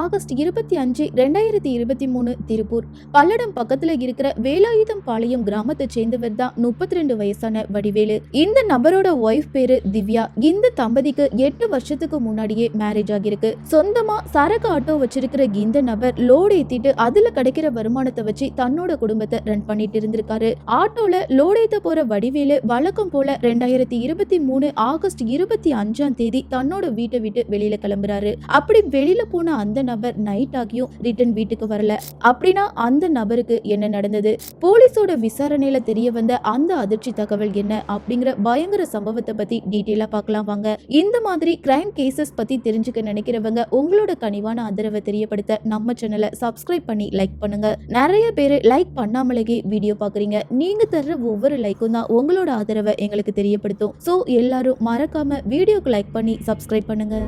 August இருபத்தி அஞ்சு ரெண்டாயிரத்தி இருபத்தி மூணு திருப்பூர். பல்லடம் பக்கத்துல இருக்கிற வேலாயுதம் பாளையம் கிராமத்தை சேர்ந்தவர் தான் முப்பத்தி ரெண்டு வயசான வடிவேலு. இந்த நபரோட ஒய்ஃப் பேரு திவ்யா. இந்த தம்பதிக்கு எட்டு வருஷத்துக்கு முன்னாடியே மேரேஜ் ஆகியிருக்கு. சொந்தமா சரக்கு ஆட்டோ வச்சிருக்கிற இந்த நபர் லோடு ஏத்திட்டு அதுல கிடைக்கிற வருமானத்தை வச்சு தன்னோட குடும்பத்தை ரன் பண்ணிட்டு இருந்திருக்காரு. ஆட்டோல லோடு ஏத்த போற வடிவேலு வழக்கம் போல ரெண்டாயிரத்தி இருபத்தி மூணு ஆகஸ்ட் இருபத்தி அஞ்சாம் தேதி தன்னோட வீட்டை விட்டு வெளியில கிளம்புறாரு. அப்படி வெளியில போன அந்த நபர் நைட் ஆகியும் ரிட்டர்ன் வீட்டுக்கு வரல. அப்படின்னா அந்த நபருக்கு என்ன நடந்தது? போலீஸோட விசாரணையில தெரிய வந்த அந்த அதிர்ச்சி தகவல் என்ன அப்படிங்கிற பயங்கர சம்பவத்தை பத்தி டீட்டெயிலா பார்க்கலாம் வாங்க. இந்த மாதிரி கிரைம் கேசஸ் பத்தி தெரிஞ்சுக்க நினைக்கிறவங்க உங்களோட கனிவான ஆதரவை தெரியப்படுத்த நம்ம சேனலை சப்ஸ்கிரைப் பண்ணி லைக் பண்ணுங்க. நிறைய பேர் லைக் பண்ணாமலேயே வீடியோ பாக்குறீங்க நீங்க தர்ற ஒவ்வொரு லைக்கும் தான் உங்களோட ஆதரவை எங்களுக்கு தெரியப்படுத்தும். ஸோ எல்லாரும் மறக்காம வீடியோக்கு லைக் பண்ணி சப்ஸ்கிரைப் பண்ணுங்க.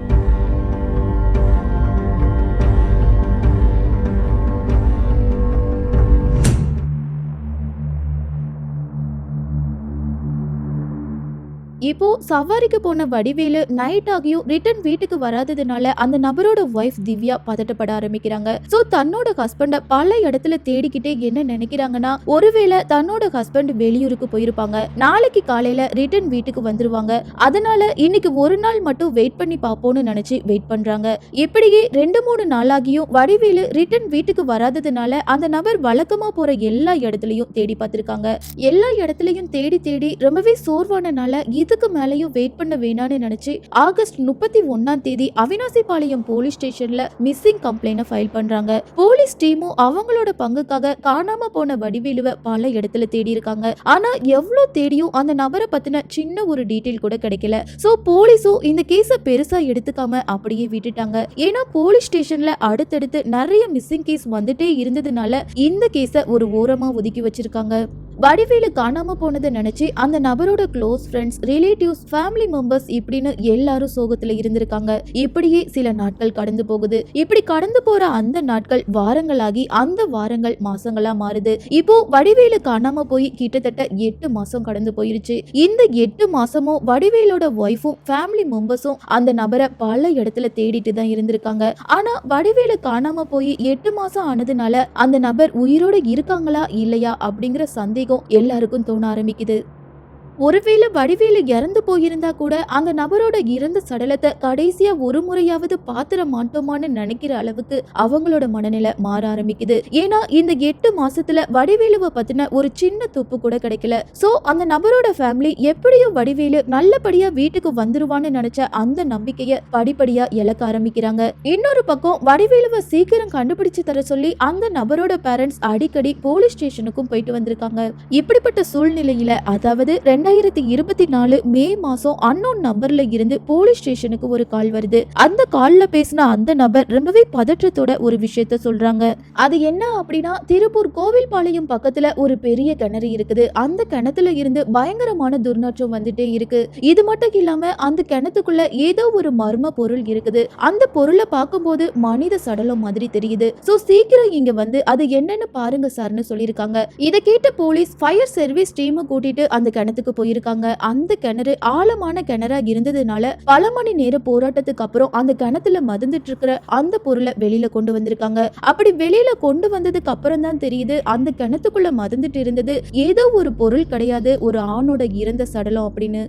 இப்போ சவாரிக்கு போன வடிவேலு நைட் ஆகியும் ரிட்டர்ன் வீட்டுக்கு வராததுனால அந்த நபரோட ஒய்ஃப் திவ்யா பதட்டப்பட ஆரம்பிக்கிறாங்க. சோ தன்னோட ஹஸ்பண்ட பல இடத்துல தேடிக்கிட்டே என்ன நினைக்கிறாங்கன்னா ஒருவேளை தன்னோட ஹஸ்பண்ட் வெளியூருக்கு போயிருப்பாங்க. நாளைக்கு காலையில ரிட்டர்ன் வீட்டுக்கு வந்துருவாங்க. அதனால இன்னைக்கு ஒரு நாள் மட்டும் வெயிட் பண்ணி பார்ப்போம்னு நினைச்சு வெயிட் பண்றாங்க. இப்படியே ரெண்டு மூணு நாளாகியும் வடிவேலு ரிட்டர்ன் வீட்டுக்கு வராததுனால அந்த நபர் வழக்கமா போற எல்லா இடத்துலயும் தேடி பார்த்திருக்காங்க. எல்லா இடத்துலயும் தேடி தேடி ரொம்பவே சோர்வானனால இதுக்கு மேலயும் வெயிட் பண்ண வேணான்னு நினைச்சு ஆகஸ்ட் முப்பத்தி ஒன்னாம் தேதி அவினாசிபாளையம் போலீஸ் ஸ்டேஷன்ல மிஸ்ஸிங் கம்ப்ளைண்ட் ஃபைல் பண்றாங்க. போலீஸ் டீமும் அவங்களோட பங்குக்காக காணாம போன வடிவேலுவை பல இடத்துல தேடி இருக்காங்க. ஆனா எவ்வளவு தேடியும் அந்த நபரை பத்தின சின்ன ஒரு டீட்டெயில் கூட கிடைக்கல. சோ போலீஸும் இந்த கேஸ பெருசா எடுத்துக்காம அப்படியே விட்டுட்டாங்க. ஏன்னா போலீஸ் ஸ்டேஷன்ல அடுத்தடுத்து நிறைய மிஸ்ஸிங் கேஸ் வந்துட்டே இருந்ததுனால இந்த கேஸ ஒரு ஓரமா ஒதுக்கி வச்சிருக்காங்க. வடிவேலு காணாம போனதை நினைச்சு அந்த நபரோட close friends relatives family members இப்படின்னு எல்லாரும் சோகத்துல இருந்திருக்காங்க. இப்படியே சில நாட்கள் கடந்து போகுது. இப்படி கடந்து போற அந்த நாட்கள் வாரங்களாகி அந்த வாரங்கள் மாசங்களா மாறுது. இப்போ வடிவேலு காணாம போய் கிட்டத்தட்ட எட்டு மாசம் கடந்து போயிருச்சு. இந்த எட்டு மாசமும் வடிவேலோட ஒய்ஃபும் ஃபேமிலி மெம்பர்ஸும் அந்த நபரை பல இடத்துல தேடிட்டு தான் இருந்திருக்காங்க. ஆனா வடிவேலு காணாம போய் எட்டு மாசம் ஆனதுனால அந்த நபர் உயிரோட இருக்காங்களா இல்லையா அப்படிங்கிற சந்தேகம் எல்லாருக்கும் தோண ஆரம்பிக்குது. ஒருவேளை வடிவேலு இறந்து போயிருந்தா கூட அந்த நபரோட இறந்த சடலத்தை கடைசியா ஒரு முறையாவது பாத்திர மாட்டோமான்னு நினைக்கிற அளவுக்கு அவங்களோட மனநிலை மாற ஆரம்பிக்குது. ஏன்னா இந்த எட்டு மாசத்துல வடிவேலுவை பத்தின ஒரு சின்ன துப்பு கூட கிடைக்கல. சோ அந்த நபரோட ஃபேமிலி எப்படியோ வடிவேலு நல்லபடியா வீட்டுக்கு வந்துருவான்னு நினைச்ச அந்த நம்பிக்கைய படிப்படியா இழக்க ஆரம்பிக்கிறாங்க. இன்னொரு பக்கம் வடிவேலுவை சீக்கிரம் கண்டுபிடிச்சு தர சொல்லி அந்த நபரோட பேரண்ட்ஸ் அடிக்கடி போலீஸ் ஸ்டேஷனுக்கும் போயிட்டு வந்திருக்காங்க. இப்படிப்பட்ட சூழ்நிலையில அதாவது ரெண்டாயிரத்தி இருபத்தி நாலு மே மாசம் அன்னோன் நம்பர்ல இருந்து போலீஸ் ஸ்டேஷனுக்கு ஒரு கால் வருது. அந்த கால்ல பேசின அந்த நபர் ரொம்பவே பதற்றத்தோட ஒரு விஷயத்த சொல்றாங்க. அது என்ன அப்படின்னா திருப்பூர் கோவில்பாளையம் பக்கத்துல ஒரு பெரிய கிணறு இருக்குது. அந்த கிணத்துல இருந்து பயங்கரமான துர்நாற்றம் வந்துட்டே இருக்கு. இது மட்டும் இல்லாம அந்த கிணத்துக்குள்ள ஏதோ ஒரு மர்ம பொருள் இருக்குது. அந்த பொருளை பார்க்கும்போது மனித சடலம் மாதிரி தெரியுது. சோ சீக்கிரம் இங்க வந்து அது என்னன்னு பாருங்க சார்னு சொல்லியிருக்காங்க. இதை கேட்ட போலீஸ் ஃபயர் சர்வீஸ் டீமை கூட்டிட்டு அந்த கிணத்துக்கு போயிருக்காங்க. அந்த கிணறு ஆழமான கிணறா இருந்ததுனால பல மணி நேர போராட்டத்துக்கு அப்புறம் அந்த கிணத்துல மதந்துட்டு இருக்கிற அந்த பொருளை வெளியில கொண்டு வந்திருக்காங்க. அப்படி வெளியில கொண்டு வந்ததுக்கு அப்புறம் தான் தெரியுது அந்த கிணத்துக்குள்ள மதந்துட்டு இருந்தது ஏதோ ஒரு பொருள் கிடையாது ஒரு ஆணோட இறந்த சடலம் அப்படின்னு.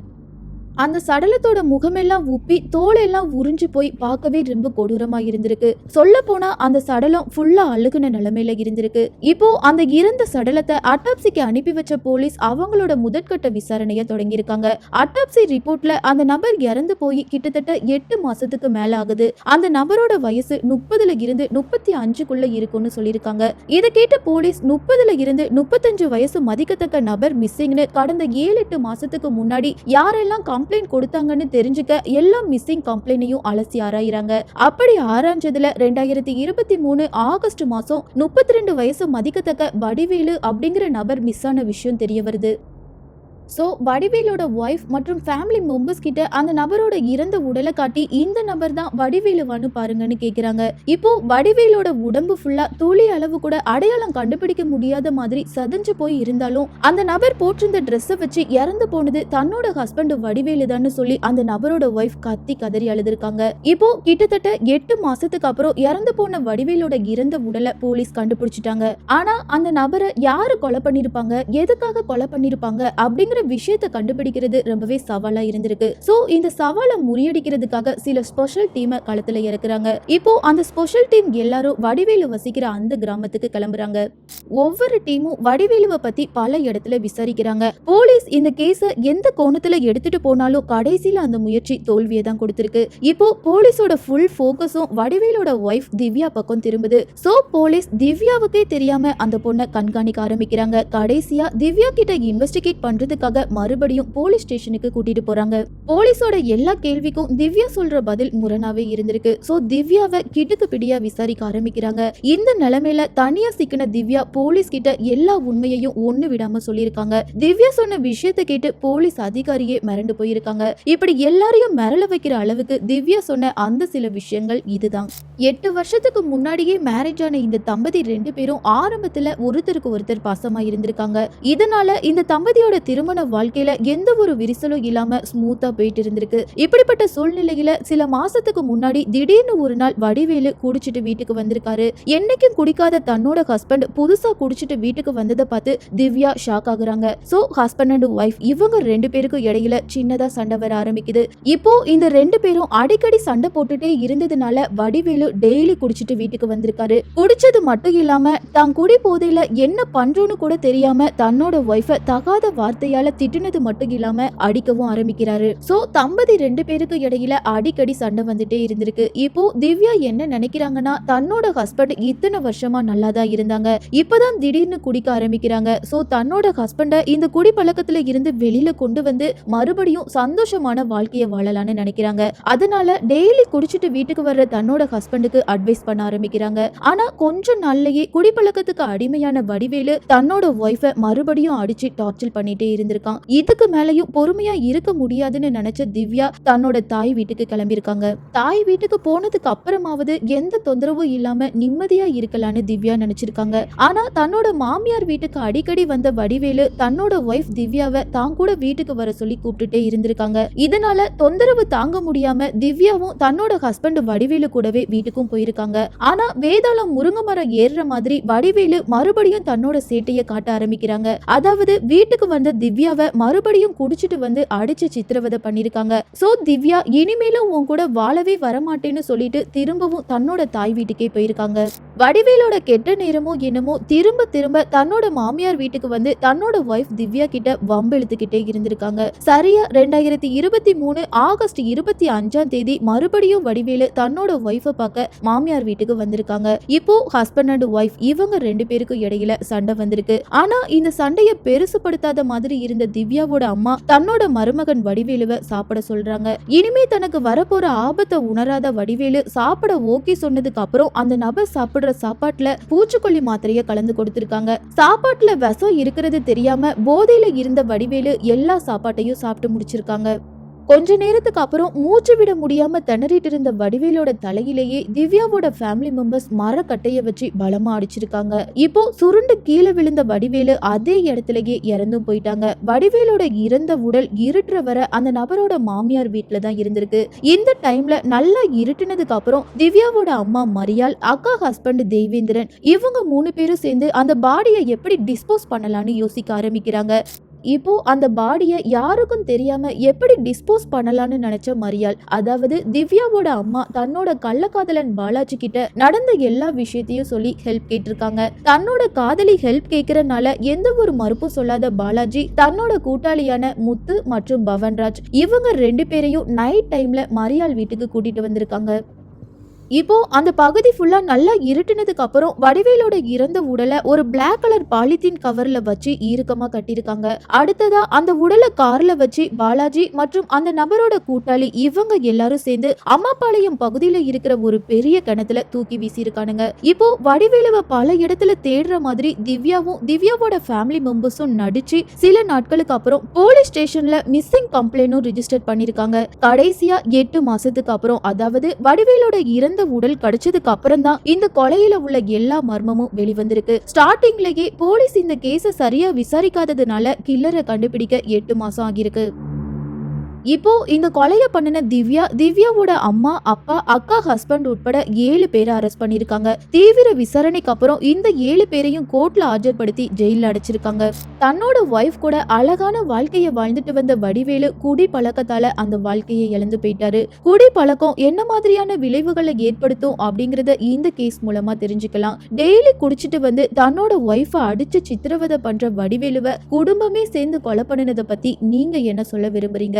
அந்த சடலத்தோட முகமெல்லாம் உப்பி தோலெல்லாம் உறிஞ்சு போய் பார்க்கவே ரொம்ப கொடூரமா இருந்திருக்கு. சொல்ல போனா அந்த சடலம் ஃபுல்லா அழுகுன நிலைமையில இருந்திருக்கு. இப்போ அந்த இறந்த சடலத்தை அட்டாப்சிக்கு அனுப்பி வச்ச போலீஸ் அவங்களோட முதற்கட்ட விசாரணைய தொடங்கியிருக்காங்க. அட்டாப்சி ரிப்போர்ட்ல அந்த நபர் இறந்து போய் கிட்டத்தட்ட எட்டு மாசத்துக்கு மேல ஆகுது. அந்த நபரோட வயசு முப்பதுல இருந்து முப்பத்தி அஞ்சுக்குள்ள இருக்கும்னு சொல்லியிருக்காங்க. இதை கேட்ட போலீஸ் முப்பதுல இருந்து முப்பத்தஞ்சு வயசு மதிக்கத்தக்க நபர் மிஸ்ஸிங்னு கடந்த ஏழு எட்டு மாசத்துக்கு முன்னாடி யாரெல்லாம் கம்ப்ளைண்ட் கொடுத்தாங்கன்னு தெரிஞ்சுக்க எல்லா மிஸ்ஸிங் கம்ப்ளைண்டையும் அலசி ஆராயிறாங்க. அப்படி ஆராய்ஞ்சதுல ரெண்டாயிரத்தி இருபத்தி மூணு ஆகஸ்ட் மாசம் முப்பத்தி ரெண்டு வயசு மதிக்கத்தக்க வடிவேலு அப்படிங்கிற நபர் மிஸ் ஆன விஷயம் தெரிய வருது. ஸோ வடிவேலோட ஒய்ஃப் மற்றும் ஃபேமிலி மெம்பர்ஸ் கிட்ட அந்த நபரோட இறந்த உடலை காட்டி இந்த நபர் தான் வடிவேலுவான்னு பாருங்கன்னு கேட்குறாங்க இப்போ வடிவேலோட உடம்பு ஃபுல்லா துளி அளவு கூட அடையாளம் கண்டுபிடிக்க முடியாத மாதிரி சதஞ்சு போய் இருந்தாலும் அந்த நபர் போட்டிருந்த ட்ரெஸ்ஸை வச்சு இறந்து போனது தன்னோட ஹஸ்பண்ட் வடிவேலு தான் சொல்லி அந்த நபரோட ஒய்ஃப் கத்தி கதறி அழுதுருக்காங்க. இப்போ கிட்டத்தட்ட எட்டு மாசத்துக்கு அப்புறம் இறந்து போன வடிவேலோட இறந்த உடலை போலீஸ் கண்டுபிடிச்சிட்டாங்க. ஆனா அந்த நபரை யாரு கொலை பண்ணிருப்பாங்க? எதுக்காக கொலை பண்ணிருப்பாங்க? அப்படிங்கிற விஷயத்தை கண்டுபிடிக்கிறது ரொம்பவே சவாலா இருந்திருக்கு. சோ இந்த சவாலை முறியடிக்கிறதுக்காக சில ஸ்பெஷல் டீமை களத்துல இறக்குறாங்க. இப்போ அந்த ஸ்பெஷல் டீம் எல்லாரும் வடிவேலு வசிக்கிற அந்த கிராமத்துக்கு கிளம்புறாங்க. ஒவ்வொரு டீமும் வடிவேலுவை பத்தி பல இடத்துல விசாரிக்கிறாங்க. போலீஸ் இந்த கேஸ எந்த கோணத்துல எடுத்துட்டு போனாலும் கடைசியில அந்த முயற்சி தோல்வியை தான் கொடுத்திருக்கு. இப்போ போலீஸோட ஃபுல் ஃபோக்கஸும் வடிவேலோட ஒய்ஃப் திவ்யா பக்கம் திரும்புது. சோ போலீஸ் திவ்யாவுக்கே தெரியாம அந்த பொண்ணை கண்காணிக்க ஆரம்பிக்கிறாங்க. கடைசியா திவ்யா கிட்ட இன்வெஸ்டிகேட் பண்றதுக்கு விசாரணைக்காக மறுபடியும் போலீஸ் ஸ்டேஷனுக்கு கூட்டிட்டு போறாங்க. போலீஸோட எல்லா கேள்விக்கும் திவ்யா சொல்ற பதில் முரணாவே இருந்திருக்கு. சோ திவ்யாவை கிடுக்கு பிடியா விசாரிக்க ஆரம்பிக்கிறாங்க. இந்த நிலைமையில தனியா சிக்கின திவ்யா போலீஸ் கிட்ட எல்லா உண்மையையும் ஒண்ணு விடாம சொல்லியிருக்காங்க. திவ்யா சொன்ன விஷயத்தை கேட்டு போலீஸ் அதிகாரியே மிரண்டு போயிருக்காங்க. இப்படி எல்லாரையும் மிரள வைக்கிற அளவுக்கு திவ்யா சொன்ன அந்த சில விஷயங்கள் இதுதான். எட்டு வருஷத்துக்கு முன்னாடியே மேரேஜ் ஆன இந்த தம்பதி ரெண்டு பேரும் ஆரம்பத்துல ஒருத்தருக்கு ஒருத்தர் பாசமா இருந்திருக்காங்க. இதனால இந்த தம்பதியோட திருமண வாழ்க்கையில எந்த ஒரு விரிசலும் இல்லாம ஸ்மூத்தா போயிட்டு இருந்திருக்கு. இப்படிப்பட்ட சூழ்நிலையில சில மாசத்துக்கு முன்னாடி திடீர்னு ஒரு நாள் வடிவேலு குடிச்சிட்டு வீட்டுக்கு வந்திருக்காரு. என்னைக்கும் குடிக்காத தன்னோட ஹஸ்பண்ட் புதுசா குடிச்சிட்டு வீட்டுக்கு வந்ததை பார்த்து திவ்யா ஷாக் ஆகுறாங்க. சோ ஹஸ்பண்ட் அண்ட் ஒய்ஃப் இவங்க ரெண்டு பேருக்கும் இடையில சின்னதா சண்டை வர ஆரம்பிக்குது. இப்போ இந்த ரெண்டு பேரும் அடிக்கடி சண்டை போட்டுட்டே இருந்ததுனால வடிவேலு டெய்லி குடிச்சிட்டு வீட்டுக்கு வந்திருக்காரு. குடிச்சது மட்டும் இல்லாம தான் குடி போதையில என்ன பண்றோன்னு கூட தெரியாம தன்னோட ஒய்ஃப தகாத வார்த்தையால திட்டினது மட்டும் இல்லாம அடிக்கவும் ஆரம்பிக்கிறாரு. சோ தம்பதி ரெண்டு பேருக்கு இடையில அடிக்கடி சண்டை வந்துட்டே இருந்திருக்கு. இப்போ திவ்யா என்ன நினைக்கிறாங்கன்னா தன்னோட ஹஸ்பண்ட் இத்தனை வருஷமா நல்லா தான் இருந்தாங்க. இப்பதான் திடீர்னு குடிக்க ஆரம்பிக்கிறாங்க. சோ தன்னோட ஹஸ்பண்ட இந்த குடி பழக்கத்துல இருந்து வெளியில கொண்டு வந்து மறுபடியும் சந்தோஷமான வாழ்க்கையை வாழலாம்னு நினைக்கிறாங்க. அதனால டெய்லி குடிச்சிட்டு வீட்டுக்கு வர்ற தன்னோட ஹஸ்பண்டுக்கு அட்வைஸ் பண்ண ஆரம்பிக்கிறாங்க. ஆனா கொஞ்ச நாள்லயே குடிப்பழக்கத்துக்கு அடிமையான வடிவேலு தன்னோட ஒய்ஃபை மறுபடியும் அடிச்சு டார்ச்சர் பண்ணிட்டே இருந்திருக்கான் இதுக்கு மேலையும் பொறுமையா இருக்க முடியாதுன்னு நினைச்ச திவ்யா தன்னோட தாய் வீட்டுக்கு கிளம்பியிருக்காங்க. தாய் வீட்டுக்கு போனதுக்கு அப்புறமாவது எந்த தொந்தரவும் இல்லாம நிம்மதியா இருக்கலாம்னு திவ்யா நினைச்சிருக்காங்க. ஆனா தன்னோட மாமியார் வீட்டுக்கு அடிக்கடி வந்த வடிவேலு தன்னோட ஒய்ஃப் திவ்யாவை தான் கூட வீட்டுக்கு வர சொல்லி கூப்பிட்டுட்டே இருந்திருக்காங்க. இதனால தொந்தரவு தாங்க முடியாம திவ்யாவும் தன்னோட ஹஸ்பண்ட் வடிவேலு கூடவே வீட்டுக்கும் போயிருக்காங்க. ஆனா வேதாளம் முருங்க மரம் ஏறுற மாதிரி வடிவேலு மறுபடியும் தன்னோட சேட்டைய காட்ட ஆரம்பிக்கிறாங்க. அதாவது வீட்டுக்கு வந்த திவ்யா திவ்யாவை மறுபடியும் குடிச்சிட்டு வந்து அடிச்சு சித்திரவதை பண்ணிருக்காங்க. சோ திவ்யா இனிமேலும் உன் கூட வாழவே வரமாட்டேன்னு சொல்லிட்டு திரும்பவும் தன்னோட தாய் வீட்டுக்கே போயிருக்காங்க. வடிவேலோட கெட்ட நேரமோ என்னமோ திரும்ப திரும்ப தன்னோட மாமியார் வீட்டுக்கு வந்து தன்னோட ஒய்ஃப் திவ்யா கிட்ட வம்பெழுத்துக்கிட்டே இருந்திருக்காங்க. சரியா ரெண்டாயிரத்தி இருபத்தி மூணு ஆகஸ்ட் இருபத்தி அஞ்சாம் தேதி மறுபடியும் வடிவேலு தன்னோட ஒய்ஃபை பார்க்க மாமியார் வீட்டுக்கு வந்திருக்காங்க. இப்போ ஹஸ்பண்ட் அண்ட் ஒய்ஃப் இவங்க ரெண்டு பேருக்கும் இடையில சண்டை வந்திருக்கு. ஆனா இந்த சண்டையை பெருசுப்படுத்தாத மாதிரி இருந்த திவ்யாவோட அம்மா தன்னோட மருமகன் வடிவேலுவை சாப்பிட சொல்றாங்க. இனிமே தனக்கு வரப்போற ஆபத்தை உணராத வடிவேலு சாப்பிட ஓகே சொன்னதுக்கு அப்புறம் அந்த நபர் சாப்பிடுற சாப்பாட்டுல பூச்சிக்கொல்லி மாத்திரைய கலந்து கொடுத்திருக்காங்க. சாப்பாட்டுல விஷம் இருக்கிறது தெரியாம போதையில இருந்த வடிவேலு எல்லா சாப்பாட்டையும் சாப்பிட்டு முடிச்சிருக்காங்க. கொஞ்ச நேரத்துக்கு அப்புறம் மூச்சு விட முடியாம திணறிட்டு இருந்த வடிவேலோட தலையிலேயே திவ்யாவோட ஃபேமிலி மெம்பர்ஸ் மரக்கட்டைய வச்சு பலமா அடிச்சிருக்காங்க. இப்போ சுருண்டு கீழே விழுந்த வடிவேலு அதே இடத்துலயே இறந்தும் போயிட்டாங்க. வடிவேலோட இறந்த உடல் இருட்டுற வர அந்த நபரோட மாமியார் வீட்டுல தான் இருந்திருக்கு. இந்த டைம்ல நல்லா இருட்டுனதுக்கு அப்புறம் திவ்யாவோட அம்மா மரியால் அக்கா ஹஸ்பண்ட் தேவேந்திரன் இவங்க மூணு பேரும் சேர்ந்து அந்த பாடியை எப்படி டிஸ்போஸ் பண்ணலாம்னு யோசிக்க ஆரம்பிக்கிறாங்க. இப்போ அந்த பாடியை யாருக்கும் தெரியாம எப்படி டிஸ்போஸ் பண்ணலாம்னு நினைச்ச மரியாள் அதாவது திவ்யாவோட அம்மா தன்னோட கள்ளக்காதலன் பாலாஜி கிட்ட நடந்த எல்லா விஷயத்தையும் சொல்லி ஹெல்ப் கேட்டிருக்காங்க. தன்னோட காதலி ஹெல்ப் கேட்கறனால எந்த ஒரு மறுப்பும் சொல்லாத பாலாஜி தன்னோட கூட்டாளியான முத்து மற்றும் பவன்ராஜ் இவங்க ரெண்டு பேரையும் நைட் டைம்ல மரியாள் வீட்டுக்கு கூட்டிட்டு வந்திருக்காங்க. இப்போ அந்த பகுதி ஃபுல்லா நல்லா இருட்டுனதுக்கு அப்புறம் வடிவேலோட இறந்த உடலை ஒரு பிளாக் கலர் பாலித்தீன் கவர்ல வச்சு இறுக்கமா கட்டியிருக்காங்க. அடுத்ததா அந்த உடலை கார்ல வச்சு பாலாஜி மற்றும் அந்த நபரோட கூட்டாளி இவங்க எல்லாரும் சேர்ந்து அம்மாபாளையம் பகுதியில இருக்கிற ஒரு பெரிய கிணத்துல தூக்கி வீசியிருக்கானுங்க. இப்போ வடிவேலுவ பல இடத்துல தேடுற மாதிரி திவ்யாவும் திவ்யாவோட ஃபேமிலி மெம்பர்ஸும் நடிச்சு சில நாட்களுக்கு அப்புறம் போலீஸ் ஸ்டேஷன்ல மிஸ்ஸிங் கம்ப்ளைண்டும் ரிஜிஸ்டர் பண்ணிருக்காங்க கடைசியா எட்டு மாசத்துக்கு அப்புறம் அதாவது வடிவேலோட இறந்த உடல் கிடைச்சதுக்கு அப்புறம் தான் இந்த கொலையில உள்ள எல்லா மர்மமும் வெளிவந்திருக்கு. ஸ்டார்டிங்லயே போலீஸ் இந்த கேஸ சரியா விசாரிக்காததுனால கில்லரை கண்டுபிடிக்க எட்டு மாசம் ஆகியிருக்கு. இப்போ இந்த கொலையை பண்ணின திவ்யா திவ்யாவோட அம்மா அப்பா அக்கா ஹஸ்பண்ட் உட்பட ஏழு பேரை அரெஸ்ட் பண்ணிருக்காங்க தீவிர விசாரணைக்கு அப்புறம் இந்த ஏழு பேரையும் கோர்ட்ல ஆஜர்படுத்தி ஜெயில அடைச்சிருக்காங்க. தன்னோட ஒய்ஃப் கூட அழகான வாழ்க்கையை வாழ்ந்துட்டு வந்த வடிவேலு குடி பழக்கத்தால அந்த வாழ்க்கையை இழந்து போயிட்டாரு. குடி பழக்கம் என்ன மாதிரியான விளைவுகளை ஏற்படுத்தும் அப்படிங்கறத இந்த கேஸ் மூலமா தெரிஞ்சுக்கலாம். டெய்லி குடிச்சிட்டு வந்து தன்னோட ஒய்ஃபை அடிச்சு சித்திரவதை பண்ற வடிவேலுவ குடும்பமே சேர்ந்து கொலை பண்ணினதை பத்தி நீங்க என்ன சொல்ல விரும்புறீங்க?